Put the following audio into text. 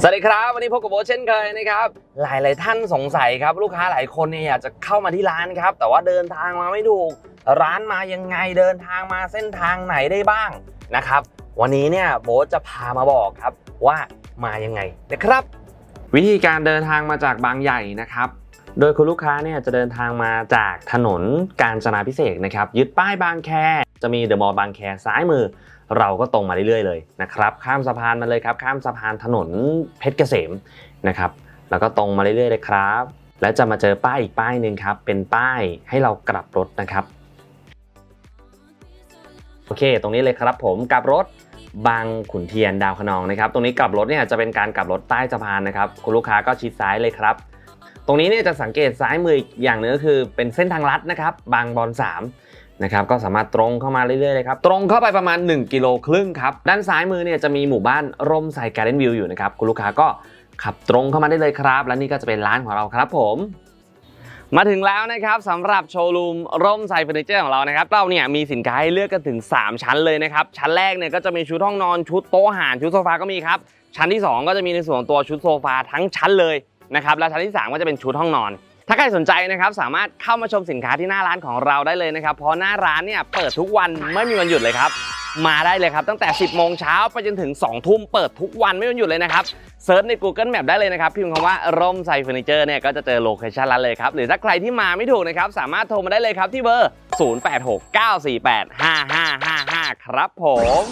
สวัสดีครับ วันนี้พบกับโบเช่นเคยนะครับหลายหลาย ๆ ท่านสงสัยครับลูกค้าหลายคนเนี่ยอยากจะเข้ามาที่ร้านครับ แต่ว่าเดินทางมาไม่ถูก ร้านมายังไงเดินทางมาเส้นทางไหนได้บ้างนะครับ วันนี้เนี่ยโบจะพามาบอกครับว่ามายังไงนะครับ วิธีการเดินทางมาจากบางใหญ่นะครับ โดยคุณลูกค้าเนี่ยจะเดินทางมาจากถนนกาญจนาพิเศษนะครับยึดป้ายบางแค จะมีเดอะมอลล์บางแคซ้ายมือ เราก็ตรงมาเรื่อยๆเลยนะครับข้ามสะพานมาเลยครับข้ามสะพานถนนเพชรเกษมนะครับแล้วก็ตรงมาเรื่อยๆเลยครับ แล้วจะมาเจอป้ายอีกป้ายหนึ่งครับเป็นป้ายให้เรากลับรถนะครับโอเค ตรงนี้เลยครับผมกลับรถบางขุนเทียนดาวคะนองนะครับ ตรงนี้กลับรถเนี่ยจะเป็นการกลับรถใต้สะพานนะครับ คุณลูกค้าก็ชิดซ้ายเลยครับ ตรงนี้เนี่ยจะสังเกตซ้ายมืออีกอย่างหนึงก็คือเป็นเส้นทางลัดนะครับ บางบอน3นะครับก็สามารถตรงเข้ามาเรื่อยๆเลยครับ ตรงเข้าไปประมาณ 1 กิโลครึ่งครับ ด้านซ้ายมือเนี่ยจะมีหมู่บ้านร่มไซการ์เดนวิวอยู่นะครับ คุณลูกค้าก็ขับตรงเข้ามาได้เลยครับ และนี่ก็จะเป็นร้านของเราครับผมมาถึงแล้วนะครับสำหรับโชว์รูมร่มไซเฟอร์นิเจอร์ของเรานะครับเราเนี่ยมีสินค้าให้เลือกกันถึง 3 ชั้นเลยนะครับชั้นแรกเนี่ยก็จะมีชุดห้องนอนชุดโต๊ะอาหารชุดโซฟาก็มีครับชั้นที่ 2 ก็จะมีในส่วนตัวชุดโซฟาทั้งชั้นเลย นะครับและชั้นที่ 3 ก็จะเป็นชุดห้องนอน ถ้าใครสนใจนะครับสามารถเข้ามาชมสินค้าที่หน้าร้านของเราได้เลยนะครับเพราะหน้าร้านเนี่ยเปิดทุกวันไม่มีวันหยุดเลยครับมาได้เลยครับตั้งแต่ 10 โมงเช้าไปจนถึง 2 ทุ่มเปิดทุกวันไม่มีวันหยุดเลยนะครับเซิร์ชใน Google Map ได้เลยนะครับพิมพ์คำว่าร่มไซเฟอร์นิเจอร์เนี่ยก็จะเจอโลเคชันร้านเลยครับ หรือถ้าใครที่มาไม่ถูกนะครับ สามารถโทรมาได้เลยครับที่เบอร์ 0869485555 ครับผม